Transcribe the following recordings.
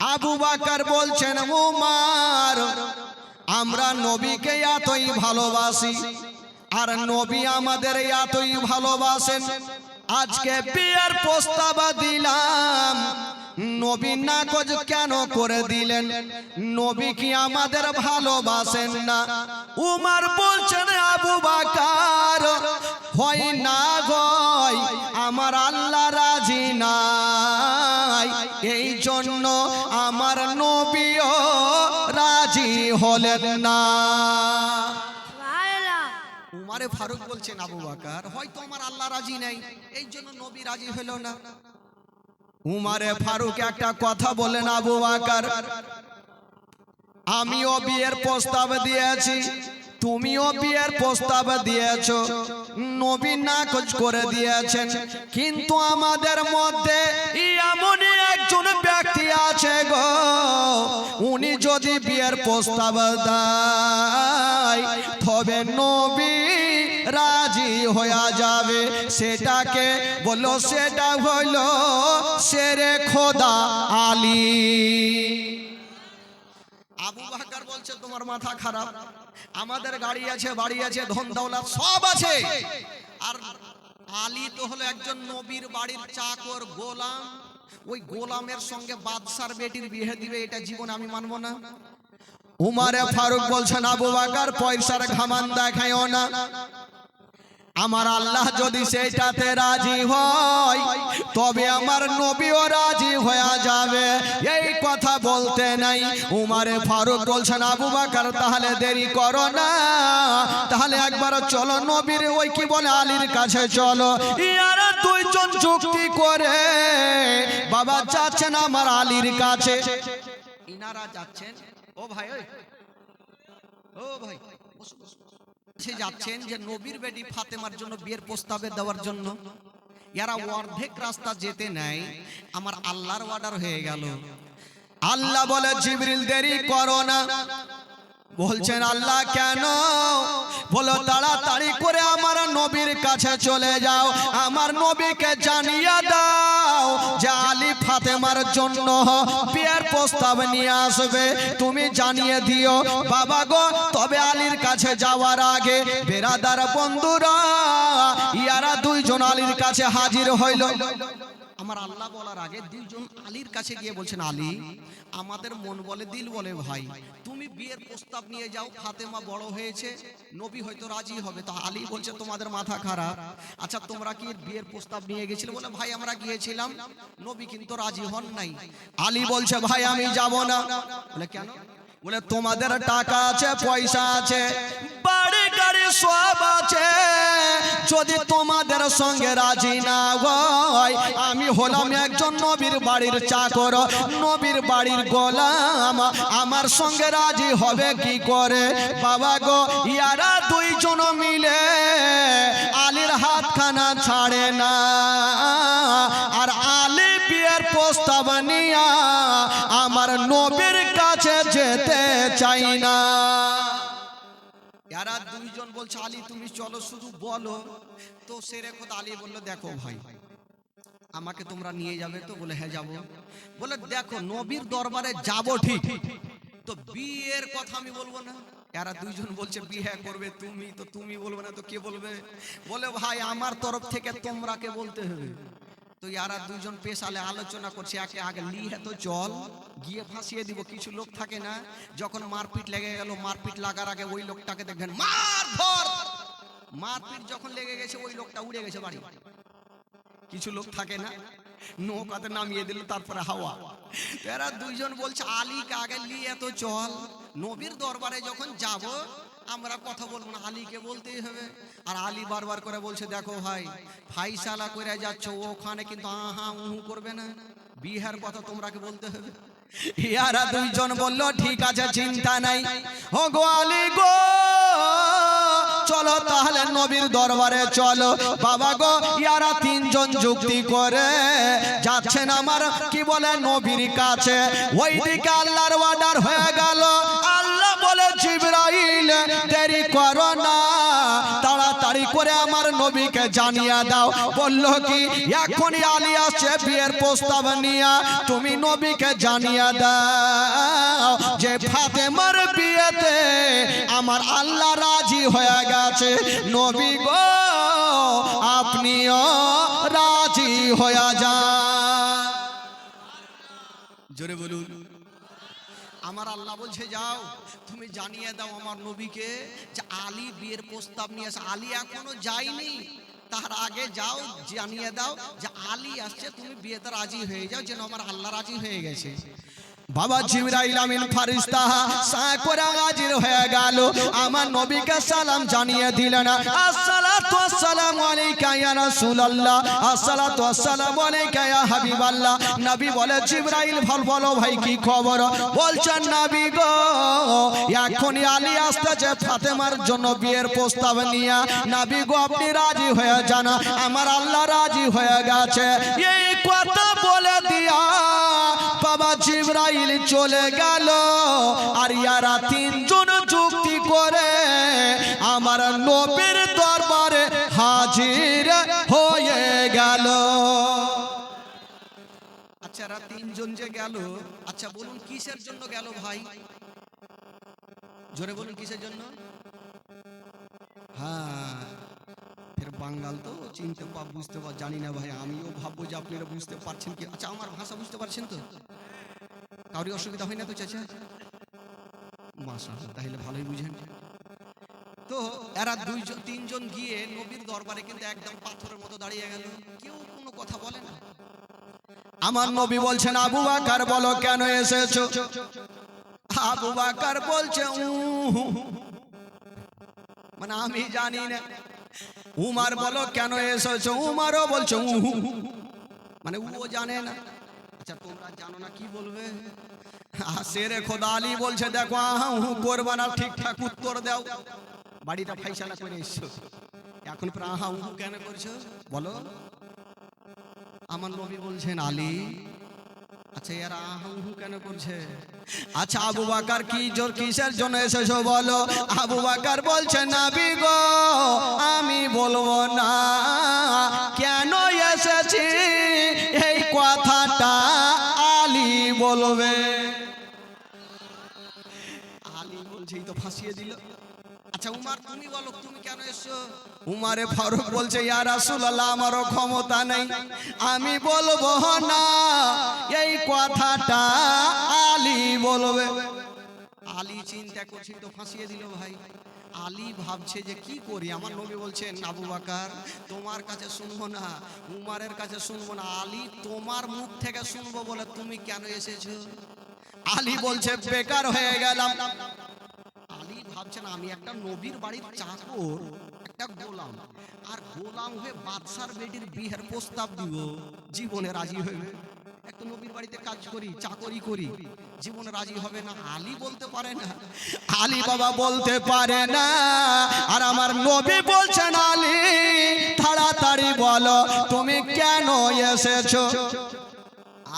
আবু বাকার বলছেন, উমার, আমরা নবীকে এতই ভালোবাসি, আর নবী আমাদের এতই ভালোবাসেন। আজকে বিয়ের প্রস্তাব দিলাম, নবী নাকচ কেন করে দিলেন? নবী কি আমাদের ভালোবাসেন না? উমার বলছেন, আবু বাকার, হয় না গয়, আমার আল্লাহ রাজি নাই এই জন্য আমার নবীও রাজি হলেন না। উমারে ফারুক বলছেন আবু বাকার হয়তো আমার আল্লাহ রাজি নাই। এই জন্য নবী রাজি হলো না। উমারে ফারুক একটা কথা বলেন আবু বাকার আমিও বিয়ের প্রস্তাব দিয়েছি তুমিও বিয়ের প্রস্তাব দিয়েছ। নবী না নাকচ করে দিয়েছেন কিন্তু আমাদের মধ্যে এমনই আছে গো, উনি যদি বিয়ের প্রস্তাব দেয়, তবে নবী রাজি হয়ে যাবে। সেটাকে বলো সেটা হলো সেরে খোদা আলী। আবু বাকার বলছে, তোমার মাথা খারাপ। আমাদের গাড়ি আছে, বাড়ি আছে, ধন দৌলত সব আছে। আর আলী তো হলো একজন নবীর বাড়ির চাকর, গোলাম। ওই গোলামের সঙ্গে বাদশার বেটির বিয়ে দিবে, এটা জীবন আমি মানব না। উমারে ফারুক বলছেন আবু বাকার পয়সার ঘামান দেখায়ও না। আমার আল্লাহ যদি সেইটাতে রাজি হয় তবে আমার নবীও রাজি হয়ে যাবে। এই কথা বলতে নাই। উমারে ফারুক বলছেন আবু বাকার তাহলে দেরি করো না। তাহলে একবার চলো নবীর ওই কি বলে আলীর কাছে চলো। ইয়ারা দুইজন যুক্তি করে। বাবা যাচ্ছেন আমার আলীর কাছে। ইনারা যাচ্ছেন। ও ভাই ও ভাই সে যাচ্ছেন যে নবীর বেটি ফাতেমার জন্য বিয়ের প্রস্তাবে দেওয়ার জন্য। এরা অর্ধেক রাস্তা যেতে নেয়, আমার আল্লাহর অর্ডার হয়ে গেল। আল্লাহ বলে, জিবরিল, দেরি করো না। বলছেন, আল্লাহ, কেন? বলো, তাড়াতাড়ি করে আমার নবীর কাছে চলে যাও। আমার নবীকে জানিয়ে দাও। ফাতেমার জন্য বিয়ের প্রস্তাব নিয়ে আসবে। তুমি জানিয়ে দিও, বাবা গো, তবে আলীর কাছে যাওয়ার আগে বেরাদার বন্ধুরা, ইয়ারা দুইজন আলীর কাছে হাজির হইল। আমার আল্লাহ বলার আগে দুইজন আলীর কাছে গিয়ে বলছেন, আলী, আমাদের মন বলে, দিল বলে ভাই। তুমি বিয়ের প্রস্তাব নিয়ে যাও, ফাতেমা বড় হয়েছে, নবী হয়তো রাজি হবে। তো আলী বলছে, তোমাদের মাথা খারাপ। আচ্ছা তোমরা কি বিয়ের প্রস্তাব নিয়ে গেছিলে? বলে, ভাই, আমরা গিয়েছিলাম, নবী কিন্তু রাজি হন নাই। আলী বলছে, ভাই, আমি যাব না। বলে, কেন? বলে, তোমাদের টাকা আছে, পয়সা আছে, বাড়ি গাড়ি সব আছে। যদি তোমাদের সঙ্গে রাজি না হয়, আমি হলাম একজন নবীর বাড়ির চাকর। নবীর বাড়ির গোলাম, আমার সঙ্গে রাজি হবে কি করে? বাবা গো, ইয়ারা দুইজন মিলে আলীর হাতখানা ছাড়ে না। আর আলী বিয়ের প্রস্তাব নিয়া চাই না এরা দুইজন বলছে, আলী, তুমি চলো, শুধু বলো। তো সেরে খোদ আলী বলল, দেখো ভাই, আমাকে তোমরা নিয়ে যাবে? তো বলে হ্যাঁ যাব। বলে, দেখো, নবীর দরবারে যাব ঠিক। তো বিয়ের কথা আমি বলব না। এরা দুইজন বলছে, বিয়ে করবে তুমি? তো তুমি বলবে না, তো কে বলবে? বলে, ভাই, আমার তরফ থেকে তোমরা কে বলতে হবে। তো ইয়ারা দুইজন পেশালে আলোচনা করছে, একে আগে লিহে তো চল গিয়ে ফাঁসিয়ে দিব, কিছু লোক থাকে না, যখন মারপিট লেগে গেল, মারপিট লাগার আগে ওই লোকটাকে দেখবেন, মার ধর! মারপিট যখন লেগে গেছে, ওই লোকটা উড়ে গেছে বাড়ি। কিছু লোক থাকে না, নৌকাতে নামিয়ে দিল, তারপরে হাওয়া। এরা দুইজন বলছে, আলীকে আগে নিয়ে তো চল নবীর দরবারে যখন যাব আমরা কথা বলব না, আলীকে বলতেই হবে। আর আলী বারবার করে বলছে, দেখো ভাই, ফাইসালা করে যাচ্ছ, ওখানে কিন্তু আহা উহু করবে না। বিহার কথা তোমরাকে বলতে হবে। ইয়ারা দুইজন বলল, ঠিক আছে, চিন্তা নাই। ও গো আলী গো, চলো তাহলে নবীর দরবারে চলো। বাবা গো, ইয়ারা তিনজন যুক্তি করে যাচ্ছেন আমার, কি বলে, নবীর কাছে। ওইদিকে আল্লাহর অর্ডার হয়ে নবীকে জানিয়ে দাও। বলল কি, এখনই আলী আসছে বিয়ের প্রস্তাব নিয়ে। তুমি নবীকে জানিয়ে দাও যে ফাতেমার বিয়েতে আমার আল্লাহ রাজি হয়ে গেছে। নবী গো, আপনিও রাজি হয়ে যান। জোরে বলুন। আমার আল্লাহ বলছে যাও তুমি জানিয়ে দাও আমার নবীকে যে আলী বিয়ের প্রস্তাব নিয়ে আসে। আলী এখনও যায়নি। তার আগে যাও জানিয়ে দাও যে আলী আসছে তুমি বিয়েতে রাজি হয়ে যাও যেন আমার আল্লাহ রাজি হয়ে গেছে। বাবা জিবরাইল আমিন ফারিস্তা সাকরা হাজির হয়ে গেল। আমার নবীকে সালাম জানিয়ে দিলেন ফাতেমার জন্য বিয়ের প্রস্তাব নিয়ে। নবী গো, আপনি রাজি হয়ে যান। আমার আল্লাহ রাজি হয়ে গেছে। এই কথা বলে দিয়া বাবা জিব্রাইল চলে গেল। আর ইয়ারা তিনজন যুক্তি করে আমার নবীর দরবারে হাজির হয়ে গেল। আচ্ছা এরা তিনজন যে গেল আচ্ছা বলুন কিসের জন্য গেল ভাই? জোরে বলুন কিসের জন্য? হ্যাঁ ফের বাঙ্গাল তো, চিনতে পা বুঝতে পার জানি না ভাই, আমিও ভাববো যে আপনারা বুঝতে পারছেন কি আচ্ছা আমার ভাষা বুঝতে পারছেন তো? কাউরি অসুবিধা হয় না তো, চাচা? মাসা তাহলে ভালোই বুঝেন। তো এরা দুইজন, তিনজন গিয়ে নবীর দরবারে কিন্তু একদম পাথরের মতো দাঁড়িয়ে গেল। কেউ কোনো কথা বলে না। আমার নবী বলছেন, আবু বাকার বলো, কেন এসেছ? আবু বাকার বলছে। মানে আমি জানি না। উমার বলো, কেন এসেছ? উমারও বলছে মানে ও জানে না। আচ্ছা তোমরা জানো না কি বলবে? শেরে খোদা আলী বলছে, দেখো, আহা করবা না ঠিকঠাক উত্তর দাও। বাড়িটা ফাইসালা করে এসছো। এখন প্রায় আহা উহু কেন করছ? বলো। আমার নবী বলছেন, আলী আচ্ছা এরা কেন করছে? আচ্ছা আবু বাকার কি জোর কিসের জন্য এসেছ বলো? আবু বাকার বলছে, নাবি গো, আমি বলব না। কেন এসেছি? এই কথাটা আলী বলবে। আলী বলছেই তো ফাঁসিয়ে দিল। আচ্ছা উমার, তুমি বলো, তুমি কেন এসছো? উমারে ফারুক বলছে, ইয়া রাসূলুল্লাহ, আমারও ক্ষমতা নেই। আমি বলব, না, এই কথাটা আলী বলবে। আলী চিন্তা করছে, তো ফাঁসিয়ে দিল ভাই। আলী ভাবছে যে কি করি? আমার নবী বলছেন, আবু বাকার, তোমার কাছে শুনব না, উমারের কাছে শুনব না। আলী তোমার মুখ থেকে শুনব বলে তুমি কেন এসেছ? আলী বলছে, বেকার হয়ে গেলাম। ভাবছেন আমি একটা নবীর বাড়ির চাকর একটা গোলাম। আর গোলাম হয়ে বাদশার বেটির বিয়ের প্রস্তাব দিব জীবনে রাজি হইবে একটা নবীর বাড়িতে কাজ করি চাকরি করি জীবনে রাজি হবে না। আলী বলতে পারে না। আলী বাবা বলতে পারে না। আর আমার নবী বলছেন আলী তাড়াতাড়ি বলো তুমি কেন এসেছ?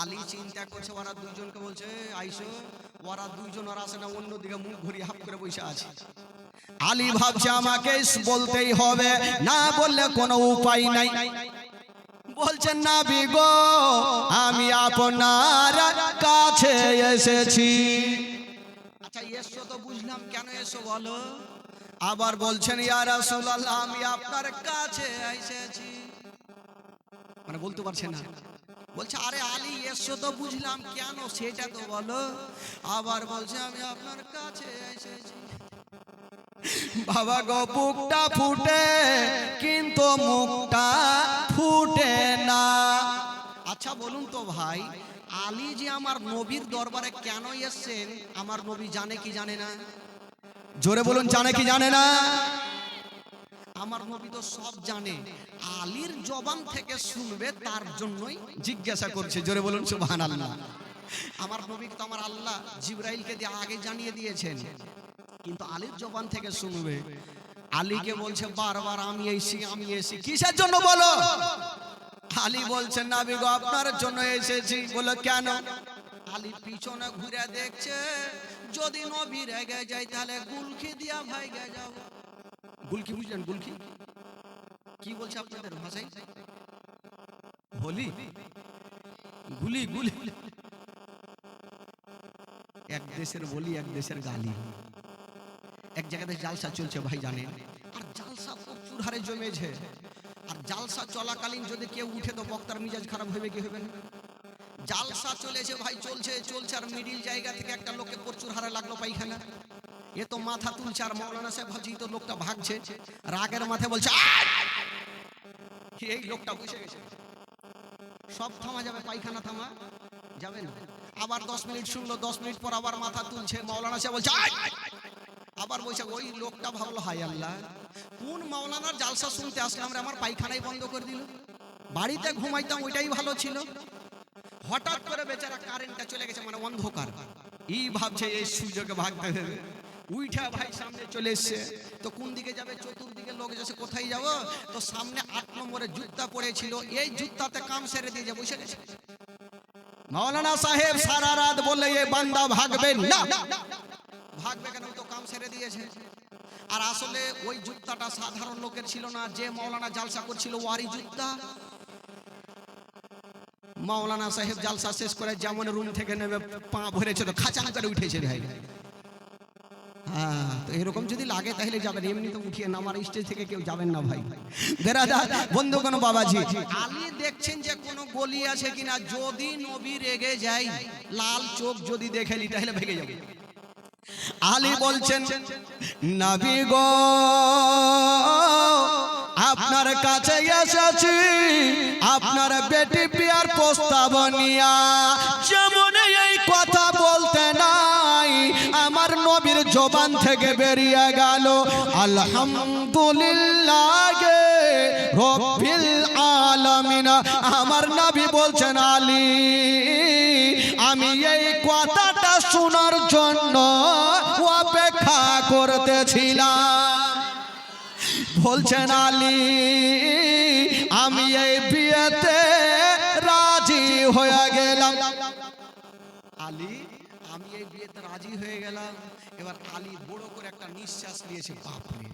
আলী চিন্তা করছে, ওরা দুইজনকে বলছে আইসো। ওরা দুইজন, ওরা আসে না অন্যদিকে মুখ ঘুরিয়ে হাফ করে বসে আছে। আলী ভাবছে, আমাকে বলতেই হবে, না বললে কোনো উপায় নাই। বলছেন না বিগো আমি আপনার কাছে এসেছি। আচ্ছা এসো তো, বুঝলাম, কেন এসো বলো? আবার বলছেন, ইয়া রাসূলুল্লাহ, আমি আপনার কাছে এসেছি। মানে বলতে পারছেন না। বলছে, আরে আলী এসো তো বুঝলাম কেন সেটা তো বলো। আবার বলছে, আমি আপনার কাছে এসেছি। বাবা গো বুকটা ফুটে, কিন্তু মুখটা ফুটে না। আচ্ছা বলুন তো ভাই, আলী যে আমার নবীর দরবারে কেন এসছেন, আমার নবী জানে কি জানে না? জোরে বলুন, জানে কি জানে না? আমার নবী তো সব জানে। আলীর জবান থেকে শুনবে, তার জন্যই জিজ্ঞাসা করছে। জোরে বলুন, সুবহানাল্লাহ। আমার নবী তো আমার আল্লাহ জিব্রাইলকে দিয়ে আগে জানিয়ে দিয়েছেন। কিন্তু আলীর জবান থেকে শুনবে। আলীকে বলছে, বারবার আমি এসি আমি এসি কিসের জন্য বলো? আলী বলছেন নাবি গো, আপনার জন্য এসেছি। বলে, কেন? আলী পিছনে ঘুরে দেখছে, যদি নবী রেগে যায়, তাহলে গুলকি দিয়া ভাই গে যাব। গুলকি বুঝলেন গুলকি কি বলছে আপনাদের ভাষায় হোলি? গুলি গুলি। এক দেশের বলি, এক দেশের গালি। এক জায়গাতে জালসা চলছে, ভাই জানেন। আর জালসা প্রচুর হারে জমেছে। আর জালসা চলাকালীন যদি কেউ উঠে তো বক্তার মিজাজ খারাপ হবে কি হবে না? জালসা চলেছে, ভাই, চলছে চলছে। আর মিডিল জায়গা থেকে একটা লোকে প্রচুর হারে লাগল পায়খানা। এ তো মাথা তুলছে আর মৌলানা সাহেব ভাবছি তো লোকটা ভাগছে। রাগের মাথায় বলছে এই লোকটা বসে গেছে। সব থামা যাবে, পায়খানা থামা যাবে না। আবার দশ মিনিট শুনলো, দশ মিনিট পর আবার মাথা তুলছে, মৌলানা সাহেব বলছে আবার বলছে ওই লোকটা ভাবলো হাই আল্লাহ, কোন মাওলানার জালসা শুনতে আসলাম রে আমার পায়খানাই বন্ধ করে দিল? বাড়িতে ঘুমাইতাম, ওইটাই ভালো ছিল। হঠাৎ করে বেচারা কারেন্টটা চলে গেছে মানে অন্ধকার। ই ভাবছে, এই সুযোগে ভাগতে হবে উইঠা ভাই সামনে চলে এসছে। তো কোন দিকে যাবে? চতুর্দিকে লোক যাচ্ছে কোথায় যাব? তো সামনে আট নম্বরে জুতা পড়েছিল। এই জুতাতে কাম সেরে দিয়ে যাব গেছে। মাওলানা সাহেব সারা রাত বললে এ বান্দা ভাগবে না। ভাগবে কেন? তো কাম সেরে দিয়েছে। আর আসলে ওই জুতাটা সাধারণ লোকের ছিল না। যে মাওলানা জালসা করছিল ওয়ারি জুতা। মাওলানা সাহেব জালসা শেষ করে যেমন রুম থেকে নেবে পা ভরেছে তো খাঁচা করে উঠেছে ভাই। হ্যাঁ তো এরকম যদি লাগে তাহলে যাবেন। এমনি তো উঠিয়ে নামার স্টেজ থেকে কেউ যাবেন না ভাই। বেরাদা বন্ধুগণ, বাবাজি। আলী দেখছেন যে কোনো গলি আছে কিনা? যদি নবী রেগে যায় লাল চোখ যদি দেখেলি তাহলে ভেঙে যাবে। আলী বলছেন, নবী গো, আপনার কাছে এসেছি, আপনার বেটি বিয়ার প্রস্তাব নিয়া। যেমন এই কথা বলতে নাই, আমার নবীর জবান থেকে বেরিয়ে গেল। আলহামদুলিল্লাহ আলামিন। আমার নবী বলছেন, আলী, আমি এই কথাটা শোনার জন্য অপেক্ষা করতেছিলাম। বলছেন, আলী, আমি এই বিয়েতে রাজি হয়ে গেলাম। আলী, আমি এই বিয়েতে রাজি হয়ে গেলাম। এবার আলী বড় করে একটা নিঃশ্বাস নিয়েছে বাপরে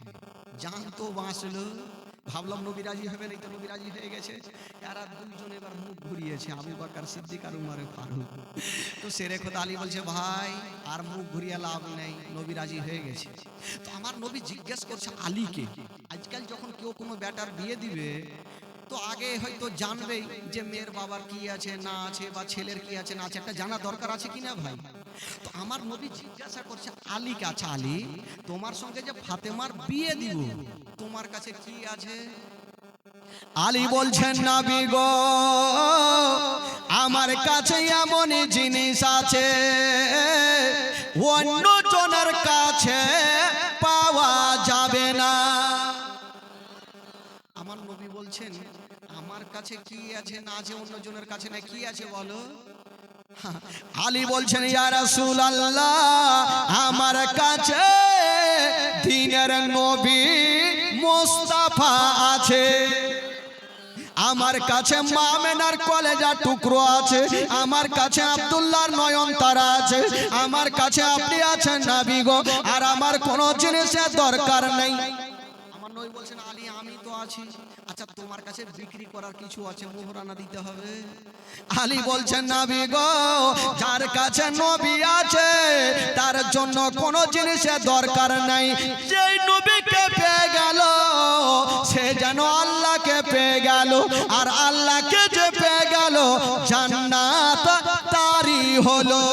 জান তো ভাবলাম নবী রাজি হবে না তো নবী রাজি হয়ে গেছে। এরা দুজন এবার মুখ ঘুরিয়েছে, আবু বাকার সিদ্দিক আর উমারে ফারুক। তো সেরে খোদা আলী বলছে, ভাই, আর মুখ ঘুরিয়ে লাভ নেই, নবী রাজি হয়ে গেছে। তো আমার নবী জিজ্ঞেস করছে, আলীকে? আজকাল যখন কেউ কোনো ব্যাটার বিয়ে দিবে, তো আগে হয়তো জানবেই যে মেয়ের বাবার কি আছে, না আছে, বা ছেলের কি আছে, না আছে। একটা জানা দরকার আছে কিনা ভাই? তো আমার নবী জিজ্ঞাসা করছে আলীকে আচ্ছা আলী তোমার সঙ্গে যে ফাতেমার বিয়ে দিব তোমার কাছে কি আছে? আলী বলছেন নাবি গো আমার কাছে এমনই জিনিস আছে অন্য জনের কাছে পাওয়া যাবে না। আমার নবী বলছেন আমার কাছে কি আছে না আছে অন্য জনের কাছে না কি আছে বলো? আলী বলছেন, ইয়া রাসূলুল্লাহ, আমার কাছে দিনের নবী মুস্তাফা আছে। আমার কাছে মামেনার কলেজা টুকরো আছে। আমার কাছে আব্দুল্লাহর নয়ন তারা আছে। আমার কাছে আপনি আছেন নাবি গো, আর আমার কোনো জিনিসের দরকার নেই। আমার নবী বলছেন, আলী, আমি তো আছি। আচ্ছা তোমার কাছে বিক্রি করার কিছু আছে মোহরানা দিতে হবে। আলী বলছেন নবী গো যার কাছে নবী আছে তার জন্য কোনো জিনিসের দরকার নাই। যেই নবীকে পেয়ে গেল সে যেন আল্লাহকে পেয়ে গেল আর আল্লাহকে যে পেয়ে গেল জান্নাত তারই হলো।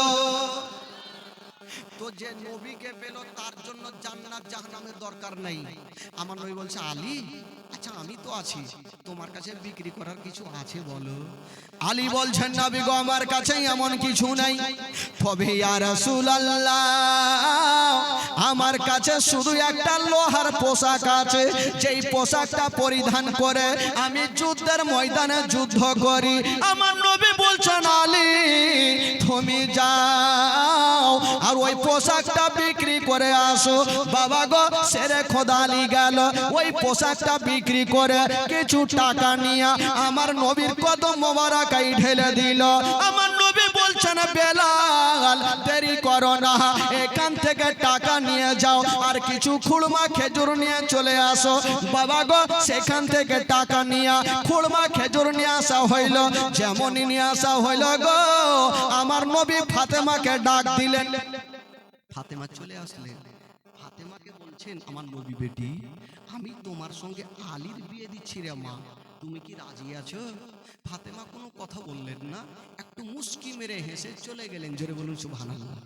তো যে নবীকে পেল তার জন্য জান্নাত জাহান্নামের দরকার নাই। আমার নবী বলছে আলী আচ্ছা আমি তো আছি। তোমার কাছে বিক্রি করার কিছু আছে বলো? আলী বলছেন নবী গো আমার কাছে এমন কিছু নাই। তবে আমার কাছে শুধু একটা লোহার পোশাক আছে যেই পোশাকটা পরিধান করে। আমি যুদ্ধের ময়দানে যুদ্ধ করি। আমার নবী বলছেন আলী তুমি যাও আর ওই পোশাকটা বিক্রি করে আসো। বাবা গো সেরে খোদালি গেল। ওই পোশাকটা বিক্রি করে কিছু টাকা নিয়ে আমার নবীর কদম মোবারকাই ঢেলে দিল। আমার নবী বলছে বলছেন, বেলাল, দেরি করো না, এখান থেকে টাকা নিয়ে যাও আর কিছু খুড়মা খেজুর নিয়ে চলে আসো। বাবা গো, সেখান থেকে টাকা নিয়ে খুড়মা খেজুর নিয়ে আসা হইল, যেমনই নিয়ে আসা হইল গো। আমার নবী ফাতেমাকে ডাক দিলেন। ফাতেমা চলে আসলেন। ফাতেমাকে বলছেন, আমার নবী বেটি, আমি তোমার সঙ্গে আলীর বিয়ে দিচ্ছি রে মা। তুমি কি রাজি আছো? ফাতেমা কোনো কথা বললেন না, একটু মুস্কি মেরে হেসে চলে গেলেন। জোরে বলুন, সুবহানাল্লাহ।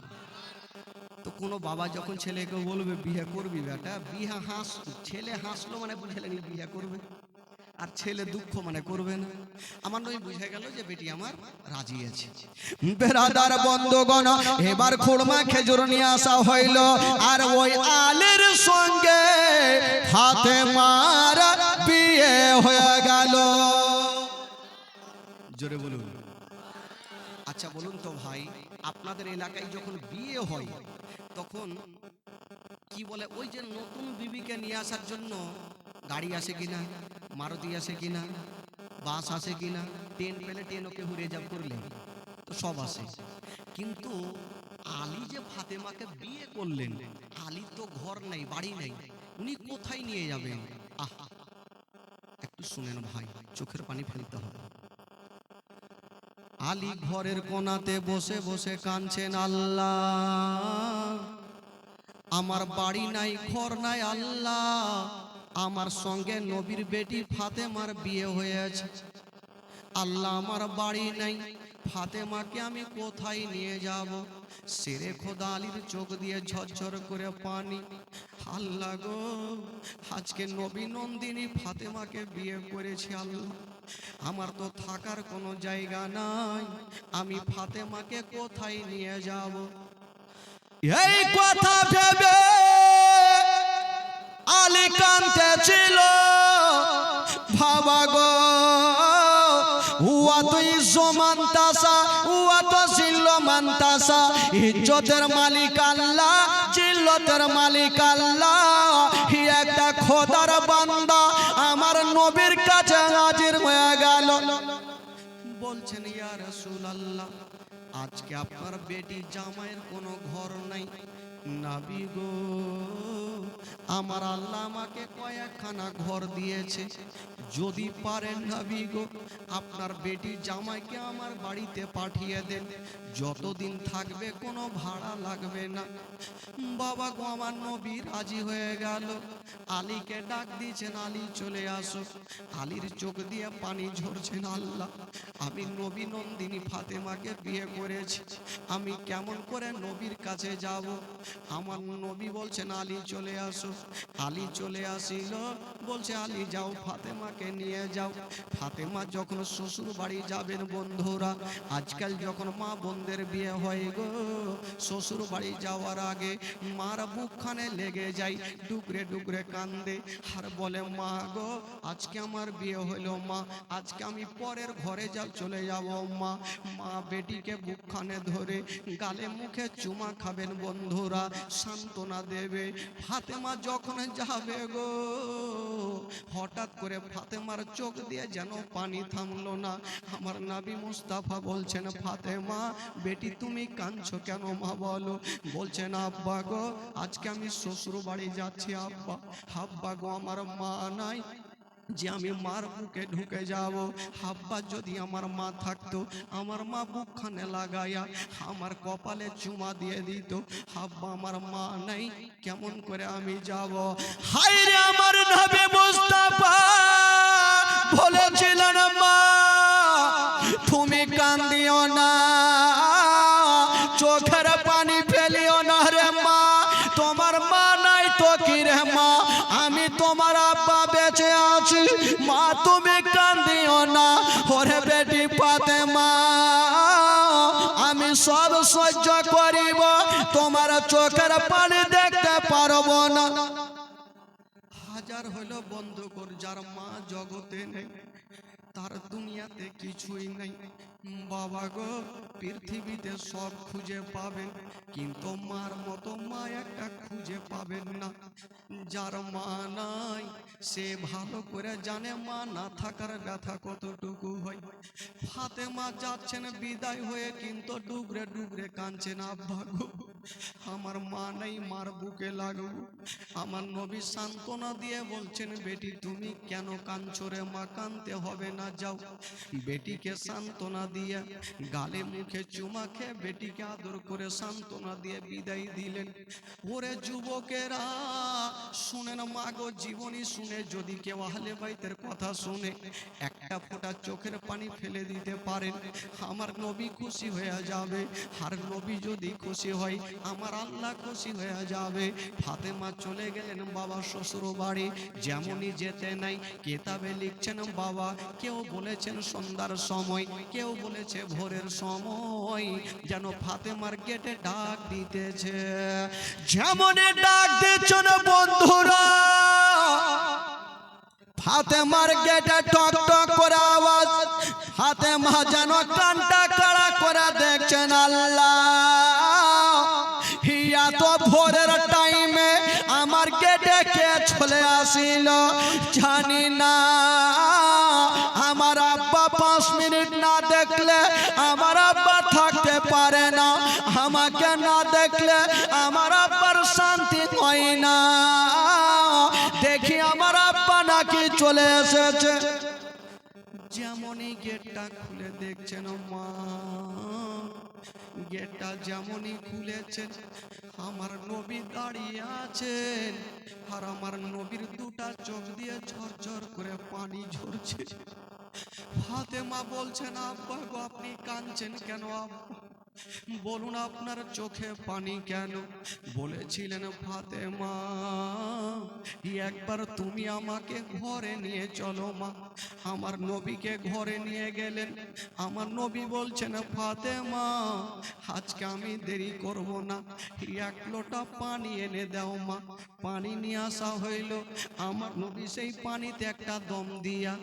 তো কোনো বাবা যখন ছেলেকে বলবে, বিয়ে করবি বেটা? বিয়ে হাস ছেলে হাসলো মানে বুঝে বিয়ে করবে। আর ছেলে দুঃখ মানে করবে না। আমার নয় বুঝে গেল যে বেটি আমার রাজি আছে। বেরাদার বন্ধগণ, এবার খুড়মা খেজুর নিয়ে আসা হইল। আর ওই আলের সঙ্গে হাতে মার বিয়ে হয়ে গেল। জোরে বলুন। আচ্ছা বলুন তো ভাই, আপনাদের এলাকায় যখন বিয়ে হয়, তখন কি বলে, ওই যে নতুন বিবিকে নিয়ে আসার জন্য গাড়ি আসে কিনা, মারুতি আসে কিনা, বাস আসে কিনা, ট্রেন পেলে ট্রেন ওকে রিজার্ভ করলেন তো সব আসে। কিন্তু আলী যে ফাতেমাকে বিয়ে করলেন, আলী তো ঘর নেই, বাড়ি নেই, উনি কোথায় নিয়ে যাবেন আহা, একটু শুনেন ভাই, চোখের পানি ফেলতে হবে। আলী ঘরের কোনাতে বসে বসে কাঁদছেন, আল্লাহ। আমার বাড়ি নাই, ঘর নাই, আল্লাহ। আমার সঙ্গে নবীর বেটি ফাতেমার বিয়ে হয়েছে। আল্লাহ আমার বাড়ি নাই, ফাতেমাকে আমি কোথায় নিয়ে যাব? সেরে খোদা আলীর চোখ দিয়ে ঝরঝর করে পানি। আল্লাহ গো, আজকে নবী নন্দিনী ফাতেমাকে বিয়ে করেছি আল্লাহ। আমার তো থাকার কোনো জায়গা নাই, আমি ফাতেমাকে কোথায় নিয়ে যাব? এই কথা ভেবে আলী কান্তে ছিল। ভাবা গো উয়া তুই মানতাসা উয়া তো ছিল মানতাসা। ইজ্জতের মালিক আল্লাহ চিল্লতের মালিক আল্লাহ। হি একটা খোদার বান্দা, আমার নবীর কাছে হাজির হয়ে গেল। বলছেন, ইয়া রাসূলুল্লাহ আজকে আপনার বেটি জামাইয়ের কোনো ঘর নাই। নাবি গো আমার আল্লাহ আমাকে কয়েকখানা ঘর দিয়েছে। যদি পারেন নাবি গো, আপনার বেটি জামাইকে আমার বাড়িতে পাঠিয়ে দেন। যতদিন থাকবে কোনো ভাড়া লাগবে না। বাবা গো, আমার নবী রাজি হয়ে গেল। আলীকে ডাক দিয়েছেন, আলী চলে আসো। আলীর চোখ দিয়ে পানি ঝরছেন আল্লাহ। আমি নবী নন্দিনী ফাতেমাকে বিয়ে করেছি। আমি কেমন করে নবীর কাছে যাব? আমার নবী বলছেন, আলী চলে আসো। আলী চলে আসিল। বলছে, আলী, যাও, ফাতেমাকে নিয়ে যাও। ফাতেমা যখন শ্বশুর বাড়ি যাবেন বন্ধুরা, আজকাল যখন মা বোনদের বিয়ে হয় গো শ্বশুর বাড়ি যাওয়ার আগে মার বুকখানে লেগে যায়, ডুকরে ডুকরে কান্দে। আর বলে, মা গো, আজকে আমার বিয়ে হলো মা। আজকে আমি পরের ঘরে যা, চলে যাব, মা। মা বেটিকে বুকখানে ধরে গালে মুখে চুমা খাবেন বন্ধুরা, সান্ত্বনা দেবে। ফাতেমা যখন যাবে গো, হঠাৎ করে ফাতেমার চোখ দিয়ে যেন পানি থামলো না। আমার নাবি মুস্তাফা বলছেন, ফাতেমা, বেটি তুমি কাঁদছো কেন মা বলো? বলছেন, আব্বা গো, আজকে আমি শ্বশুর বাড়ি যাচ্ছি, আব্বা। আব্বা গো, আমার মা নাই যে আমি মার বুকে ঢুকে যাব, হাব্বা যদি আমার মা থাকতো, আমার মা বুকখানে লাগাইয়া আমার কপালে চুমা দিয়ে দিত, হাব্বা আমার মা নাই, কেমন করে আমি যাব? হাই রে আমার নবী মুস্তাফা, বলেছিলেন মা, তুমি কান্দিও না। তোমার আব্বা বেঁচে আছি, মা তুমি কান্দিও না। ওরে বেটি পাতে মা আমি সব সহ্য করিব, তোমার চোখের পানি দেখতে পারব না। হাজার হলো বন্ধ কর যার মা জগতে নেই, তার দুনিয়াতে কিছুই নেই। বাবা গো, পৃথিবীতে সব খুঁজে পাবেন, কিন্তু মার মতো মা একটা খুঁজে পাবেন না। যার মা নাই, সে ভালো করে জানে মা না থাকার ব্যথা কতটুকু হয়। ফাতেমা যাচ্ছেন বিদায় হয়ে, কিন্তু ডুবরে ডুবরে কাঁদছেন আব্বা গো আমার মা নাই, মার বুকে লাগবো আমার নবী সান্ত্বনা দিয়ে বলছেন, বেটি, তুমি কেন কাঁদছো রে মা? কানতে হবে না, যাও। বেটিকে সান্ত্বনা দিয়ে গালে মুখে চুমা খেয়ে বেটিকে আদর করে সান্ত্বনা দিয়ে বিদায় দিলেন। ওরে যুবকেরা, শুনেন মাগো জীবনী শুনে যদি কেউ আহলে বাইতের কথা শুনে, একটা ফোঁটা চোখের পানি ফেলে দিতে পারেন, আমার নবী খুশি হয়ে যাবে। আর নবী যদি খুশি হয়, আমার আল্লাহ খুশি হয়ে যাবে। ফাতেমা চলে গেলেন বাবা শ্বশুর বাড়ি যেমনই যেতে নাই, কেতাবে লিখছেন বাবা, কেউ বলেছেন সন্ধ্যার সময়, কেউ বলেছে, ভোরের সময় যেন ফাতেমার গেটে ডাক দিতেছে। যেমন ডাক দিচ্ছ না বন্ধুরা, ফাতেমার মার্কেটে টক টক করে আওয়াজ, ফাতেমা যেন দেখলে আমার আব্বার শান্তি হয় না। দেখি আমার আব্বা নাকি চলে এসেছে। যেমনই গেটটা খুলে দেখছেন মা, গেটটা যেমনই খুলেছেন, আমার নবী দাঁড়িয়ে আছেন আর আমার নবীর দুটা চোখ দিয়ে ঝরঝর করে পানি ঝরছে। ফাতেমা বলছেন আব্বা গো, আপনি কাঁদছেন কেন, আব্বা? বলুন আপনার চোখে পানি কেন? বলেছিলেন ফাতেমা, একবার তুমি আমাকে ঘরে নিয়ে চলো মা। আমার নবীকে ঘরে নিয়ে গেলেন। আমার নবী বলছেন, ফাতেমা, আজকে আমি দেরি করব না। এক লোটা পানি এনে দাও মা। পানি নিয়ে আসা হইল। আমার নবী সেই পানিতে একটা দম দিয়া,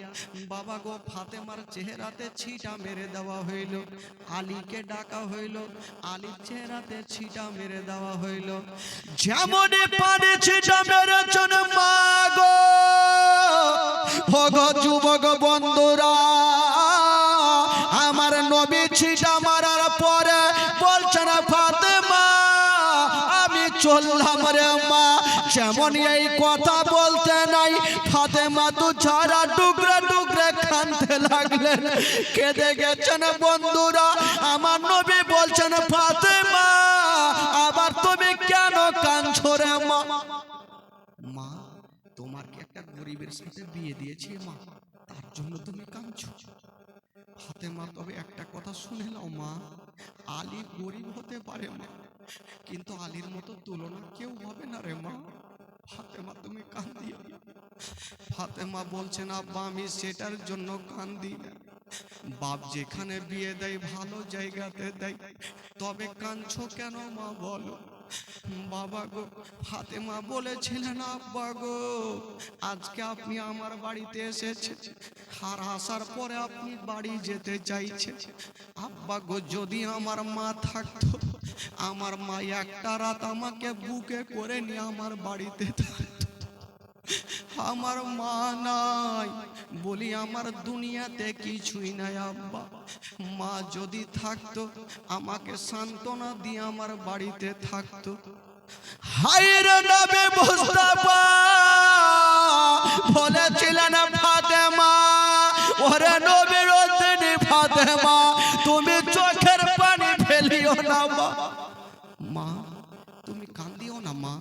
বাবা গো, ফাতেমার চেহারাতে ছিটা মেরে দেওয়া হইল। আলীকে ডাকা হইল। আলীর চেহারাতে ছিটা মেরে দেওয়া হইল। যেমন পারে ছিটা মেরেছেন মা মাগ গো। যুবক বন্ধুরা চললাম রে মা যেমন এই কথা বলতে নাই, ফাতেমা তু ছাড়া টুকরে টুকরে কানতে লাগলেন। কেঁদে গেছেন বন্ধুরা, আমার নবী বলছেন, ফাতেমা, আবার তুমি কেন কাঁদছো রে মা? মা, তোমার কি একটা গরিবের সাথে বিয়ে দিয়েছি মা? তার জন্য তুমি কাঁদছো? ফাতেমা তবে একটা কথা শুনে নাও মা। আলী গরিব হতে পারে মা কিন্তু আলীর মতো তুলনা কেউ হবে না রে মা। ফাতেমা, তুমি কান্দিও না। ফাতেমা বলছেন আব্বা, আমি সেটার জন্য কান্দি না। বাপ যেখানে বিয়ে দেয়, ভালো জায়গাতে দেয়। তবে কাঁদছো কেন মা বলো? বাবা গো, ফাতেমা বলেছিলেন, আব্বা গো, আজকে আপনি আমার বাড়িতে এসেছেন। আর আসার পরে আপনি বাড়ি যেতে চাইছেন। আব্বা গো, যদি আমার মা থাকতো, আমার মা একটা রাত আমাকে বুকে করে নিয়ে আমার বাড়িতে থাকতো। আমার মা নাই। বলি, আমার দুনিয়াতে কিছুই নাই আব্বা। মা যদি থাকতো, আমাকে সান্ত্বনা দিয়ে আমার বাড়িতে থাকতো। হাইরে নবে মুস্তাফা, বলেছিলেন ফাতেমা? ওরে নবীর ফাতেমা, তুমি চোখের পানি ফেলিও না মা, তুমি কান্দিও না মা।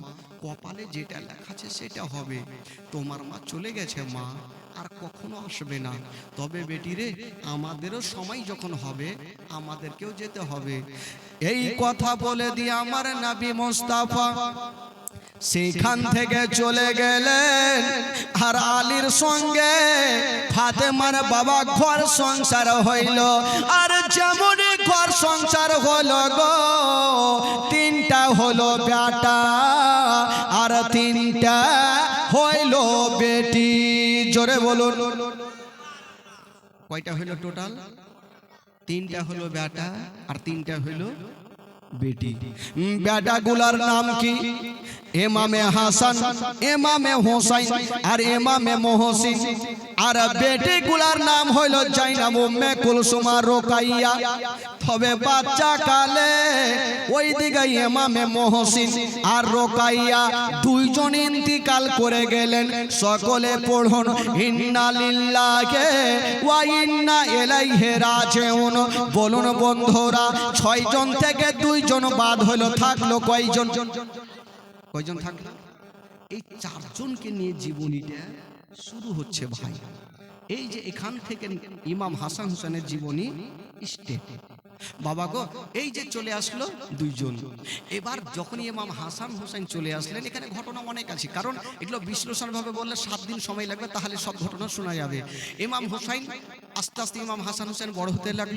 কপালে যেটা লেখা আছে সেটা হবে। তোমার মা চলে গেছে মা, আর কখনো আসবে না। তবে বেটি রে, আমাদেরও সময় যখন হবে, আমাদেরকেও যেতে হবে। এই কথা বলে দিয়ে আমার নাবি মোস্তাফা। সেখান থেকে চলে গেলেন, আর আলীর সঙ্গে ফাতেমার বাবা ঘর সংসার হইল। আর যেমনই ঘর সংসার হলো গো। তিনটা হলো বেটা আর তিনটা হইল বেটি। জোরে বলুন। কয়টা হইল টোটাল? তিনটা হলো বেটা আর তিনটা হলো বেটি। বেটা গুলার নাম কি? এমামে হাসান এমামে হোসাইন আর এমামে মহসিন। আর বেটি গুলার নাম হইল জাইনাব উম্মে কুলসুমা রোকাইয়া। তবে বাচ্চা কালে ওই দিকে এমামে মহসিন আর রোকাইয়া দুইজন ইন্তিকাল করে গেলেন। সকলে পড়ুন ইন্না লিল্লাহে ওয়া ইন্না ইলাইহি রাজিউন। বলুন বন্ধুরা, ছয়জন থেকে দুইজন বাদ হলো থাকল কয়জন? কয়জন থাকল? এই চারজনকে নিয়ে জীবনীটা শুরু হচ্ছে ভাই। এই যে এখান থেকে ইমাম হাসান হোসেনের জীবনী স্টেট বাবা গো, এই যে চলে আসলো দুইজন। এবার যখন ইমাম হাসান হোসেন চলে আসলেন, এখানে ঘটনা অনেক আছে। কারণ এগুলো বিশ্লেষণভাবে বললে সাত দিন সময় লাগবে, তাহলে সব ঘটনা শোনা যাবে। ইমাম হোসাইন, আস্তে আস্তে ইমাম হাসান হোসেন বড় হতে লাগল।